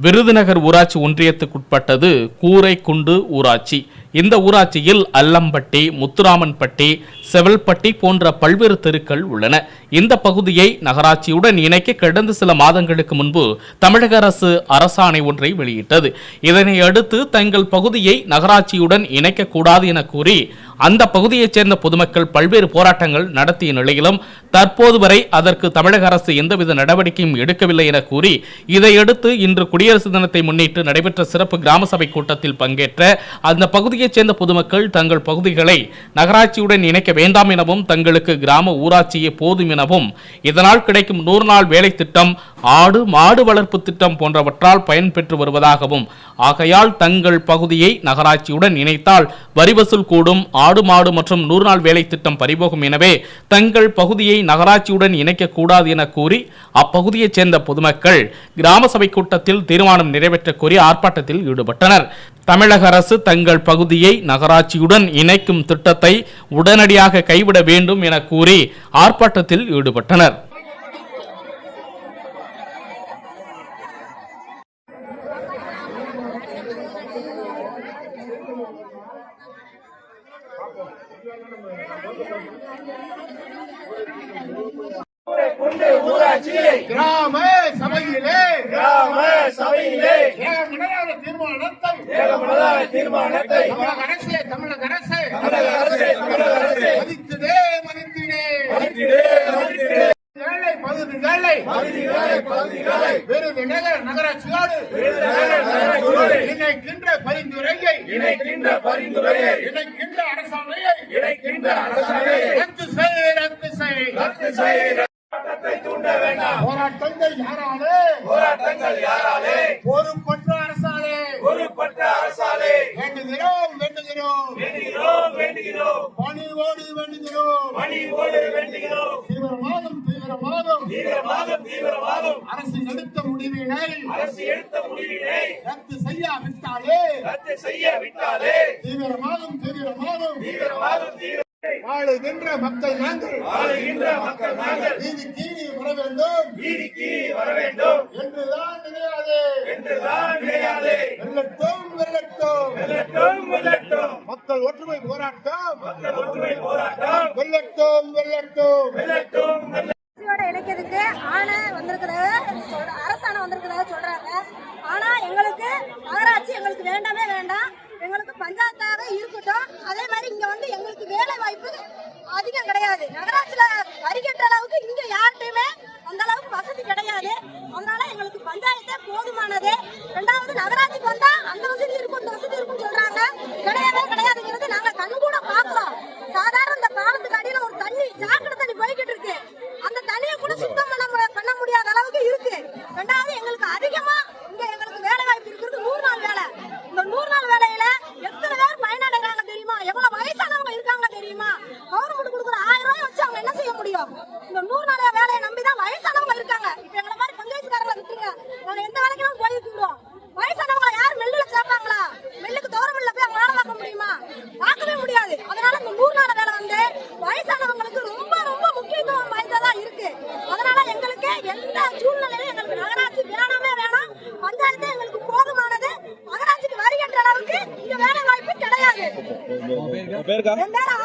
விருதுநகர் ஊராட்சி ஒன்றியத்துக்குட்பட்டது கூரைக்குண்டு ஊராட்சி. இந்த ஊராட்சியில் அல்லம்பட்டி முத்துராமன்பட்டி செவல்பட்டி போன்ற பல்வேறு தெருக்கள் உள்ளன. இந்த பகுதியை நகராட்சியுடன் இணைக்க கடந்த சில மாதங்களுக்கு முன்பு தமிழக அரசு அரசாணை ஒன்றை வெளியிட்டது. இதனை அடுத்து தங்கள் பகுதியை நகராட்சியுடன் இணைக்கக்கூடாது என கூறி அந்த பகுதியைச் சேர்ந்த பொதுமக்கள் பல்வேறு போராட்டங்கள் நடத்திய நிலையிலும் தற்போது வரை அதற்கு தமிழக அரசு எந்தவித நடவடிக்கையும் எடுக்கவில்லை என கூறி இதையடுத்து இன்று குடியரசு தினத்தை முன்னிட்டு நடைபெற்ற சிறப்பு கிராம சபை கூட்டத்தில் பங்கேற்ற அந்த பகுதியைச் சேர்ந்த பொதுமக்கள் தங்கள் பகுதிகளை நகராட்சியுடன் இணைக்க வேண்டாம் எனவும் தங்களுக்கு கிராம ஊராட்சியே போதும் எனவும் இதனால் கிடைக்கும் நூறு நாள் வேலை திட்டம் ஆடு மாடு வளர்ப்பு திட்டம் போன்றவற்றால் பயன்பெற்று வருவதாகவும் ஆகையால் தங்கள் பகுதியை நகராட்சியுடன் இணைத்தால் வரி வசூல் கூடும் ஆடு மாடு மற்றும் நூறு நாள் வேலை திட்டம் பறிபோகும் எனவே தங்கள் பகுதியை நகராட்சியுடன் இணைக்கக்கூடாது என கூறி அப்பகுதியைச் சேர்ந்த பொதுமக்கள் கிராம சபை கூட்டத்தில் தீர்மானம் நிறைவேற்ற கோரி ஆர்ப்பாட்டத்தில் ஈடுபட்டனர். தமிழக அரசு தங்கள் பகுதியை நகராட்சியுடன் இணைக்கும் திட்டத்தை உடனடியாக கைவிட வேண்டும் என கூறி ஆர்ப்பாட்டத்தில் ஈடுபட்டனர். கிராம சபையிலே. கிராம சபையிலே. ஏகமனதான தீர்மானத்தை. ஏகமனதான தீர்மானத்தை. தமிழக அரசே தமிழக அரசே தமிழக அரசே தமிழக அரசே மதித்திடே மதித்திடே மதித்திடே மதித்திடே ஏழை பகுதிகளை பகுதிகளை பகுதிகளை விருதுநகர் நகராட்சியோடு. இணைக்கின்ற பரிந்துரையை. இணைக்கின்ற பரிந்துரையை. இணைக்கின்ற அரசாணையை. இணைக்கின்ற அரசாணையை. ரத்து செய் ரத்து செய். ரத்து செய்ய போராட்டத்தை தூண்ட வேண்டாம். போராட்டங்கள் யாராலே? போராட்டங்கள் யாராலே? பொறுப்பற்ற அரசாலே. பொறுப்பற்ற அரசாலே. வேண்டுகிறோம். வேண்டுகிறோம். தீவிரமாகும் தீவிரமாகும் அரசு எடுத்த முடிவினை அரசு எடுத்த முடிவினை ரத்து செய்யாவிட்டாலே ரத்து செய்ய விட்டாலே தீவிரமாகும் தீவிரமாகும் தீவிரமாகும் தீவிர வாழுகின்ற மக்கள் நாங்கள். ஆளுகின்ற மக்கள் நாங்கள். நீதி கீழி வர வேண்டும். வர வேண்டும். என்றுதான் வெல்லட்டும். மக்கள் ஒற்றுமை போராட்டம். மக்கள் ஒற்றுமை போராட்டம். வெல்லட்டும் வெல்லட்டும் வெல்லட்டும் அரசியோட இணைக்கிறதுக்கு ஆணை வந்திருக்கிறத சொல்ற- அரசாணை வந்திருக்கிறத சொல்றாங்க ஆனா எங்களுக்கு நகராட்சி எங்களுக்கு வேண்டாமே வேண்டாம் எங்களுக்கு பஞ்சாயத்தாக இருக்கட்டும். அதே மாதிரி இங்க வந்து எங்களுக்கு வேலை வாய்ப்பு அதிகம் கிடையாது. நகராட்சியில வரி கட்டுற அளவுக்கு இங்க யார்கிட்டயுமே அந்த அளவுக்கு வசதி கிடையாது அதனால எங்களுக்கு பஞ்சாயத்தே போதுமானது ரெண்டாவது நகராட்சிக்கு வந்தா அந்த வசதி இருக்கும் இந்த வசதி இருக்கும் சொல்றாங்க கிடையவே கிடையாதுங்கிறது நாங்க கண் கூட பாக்குறோம் சாதாரண இந்த காலத்துக்கு அடியில ஒரு தண்ணி சாக்கடை தண்ணி போய்கிட்டு இருக்கு அந்த தண்ணியை கூட சுத்தம் பண்ண முடிய- பண்ண முடியாத அளவுக்கு இருக்கு ரெண்டாவது எங்களுக்கு அதிகமா இங்க எங்களுக்கு வேலை வாய்ப்பு இருக்கிறது நூறு நாள் வேலை இந்த நூறு நாள் வேலையில எத்தனை பேர் பயனடைறாங்க தெரியுமா எவ்வளவு வயசானவங்க இருக்காங்க தெரியுமா கவர்மெண்ட் கொடுக்குற ஆயிரம் ரூபாய் வச்சு அவங்க என்ன செய்ய முடியும் இந்த நூறு நாள் வேலையை நம்பி தான் வயசானவங்க இருக்காங்க. இப்ப எங்களை மாதிரி பஞ்சாயத்துக்காரங்களை விட்டுருங்க. நாங்க எந்த வேலைக்கு போயிருக்கிறோம் வயசானவங்களை யார் மெல்லுல சேர்ப்பாங்களா? மெல்லுக்கு தோரமில்ல போய் அவங்க வேலை பார்க்க முடியுமா? பார்க்கவே முடியாது. அதனால இந்த நூறு நாள் வேலை வந்து வயசானவங்களுக்கு ரொம்ப ரொம்ப முக்கியத்துவம் வாய்ந்ததா இருக்கு. அதனால எங்களுக்கு எந்த சூழ்நிலையிலும் எங்களுக்கு நகராட்சி வேணாமே வேணாம். பஞ்சாயத்து எங்களுக்கு போதுமானது. நகராட்சிக்கு வருகின்ற அளவுக்கு இங்க வேலை வாய்ப்பு கிடையாது. ரெண்டாயிரம்